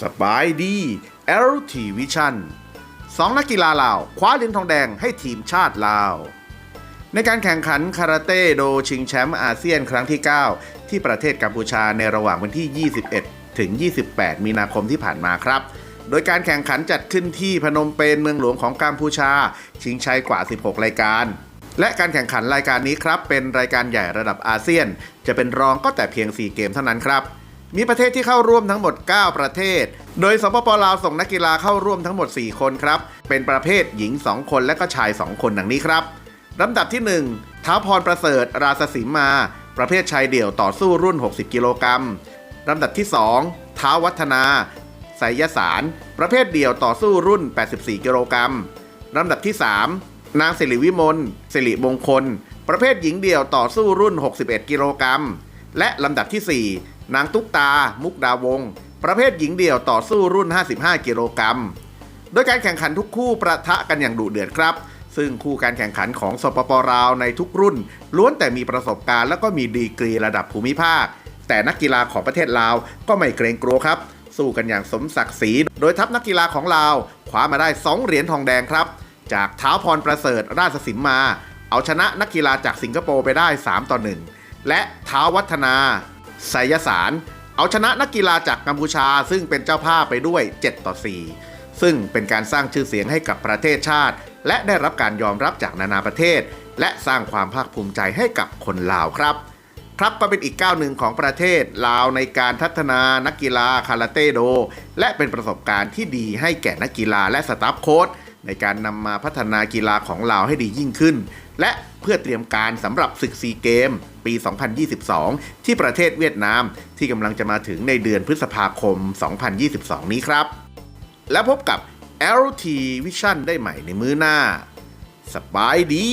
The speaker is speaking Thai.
สบายดี LT Vision สองนักกีฬาลาว คว้าเหรียญทองแดงให้ทีมชาติลาว ในการแข่งขันคาราเต้โดชิงแชมป์อาเซียนครั้งที่ 9 ที่ประเทศกัมพูชาในระหว่างวันที่ 21 ถึง 28 มีนาคมที่ผ่านมาครับ โดยการแข่งขันจัดขึ้นที่พนมเปญเมืองหลวงของกัมพูชา ชิงชัยกว่า 16 รายการ และการแข่งขันรายการนี้ครับ เป็นรายการใหญ่ระดับอาเซียน จะเป็นรองก็แต่เพียง 4 เกมเท่านั้นครับ มีประเทศที่เข้าร่วมทั้งหมด 9 ประเทศ โดยสปปลาวส่งนักกีฬาเข้าร่วมทั้งหมด 4 คนครับ เป็นประเภทหญิง 2 คนและก็ชาย 2 คนดังนี้ครับลำดับที่1ท้าวพรประเสริฐ ราศสีมา ประเภทชายเดี่ยวต่อสู้รุ่น 60 กิโลกรัมลำดับที่ 2 ท้าววัฒนา ยสาร ประเภทเดี่ยวต่อสู้รุ่น 84 กิโลกรัมลำดับที่ 3 นางสิริวิมลสิริมงคล ประเภทหญิงเดี่ยวต่อสู้รุ่น 61 กิโลกรัมและลำดับที่ 4 นางตุ๊กตา มุกดาวง ประเภทหญิงเดี่ยวต่อสู้รุ่น 55 กิโลกรัมโดยการแข่งขันทุกคู่ประทะกันอย่างดุเดือดครับ ซึ่งคู่การแข่งขันของสปปลาวในทุกรุ่น ล้วนแต่มีประสบการณ์และก็มีดีกรีระดับภูมิภาค แต่นักกีฬาของประเทศลาวก็ไม่เกรงกลัวครับ สู้กันอย่างสมศักดิ์ศรี โดยทัพนักกีฬาของลาวคว้ามาได้ 2 เหรียญทองแดงครับ จากเท้าพรประเสริฐราชสิมมา เอาชนะนักกีฬาจากสิงคโปร์ไปได้ 3 ต่อ 1 และเท้าวัฒนาไสยสาร เอาชนะนักกีฬาจากกัมพูชา ซึ่งเป็นเจ้าภาพไปด้วย 7 ต่อ 4 ซึ่งเป็นการสร้างชื่อเสียงให้กับประเทศชาติ และได้รับการยอมรับจากนานาประเทศ และสร้างความภาคภูมิใจให้กับคนลาวครับ ครับก็เป็นอีกก้าวหนึ่งของประเทศลาวในการพัฒนานักกีฬาคาราเต้โด และเป็นประสบการณ์ที่ดีให้แก่นักกีฬาและสตาฟโค้ชในการนำมาพัฒนากีฬาของลาวให้ดียิ่งขึ้น และเพื่อเตรียมการสำหรับศึกซีเกม ปี 2022 ที่ประเทศเวียดนาม ที่กำลังจะมาถึงในเดือนพฤษภาคม 2022 นี้ครับ แล้วพบกับ LT Vision ได้ใหม่ในมื้อหน้า สบายดี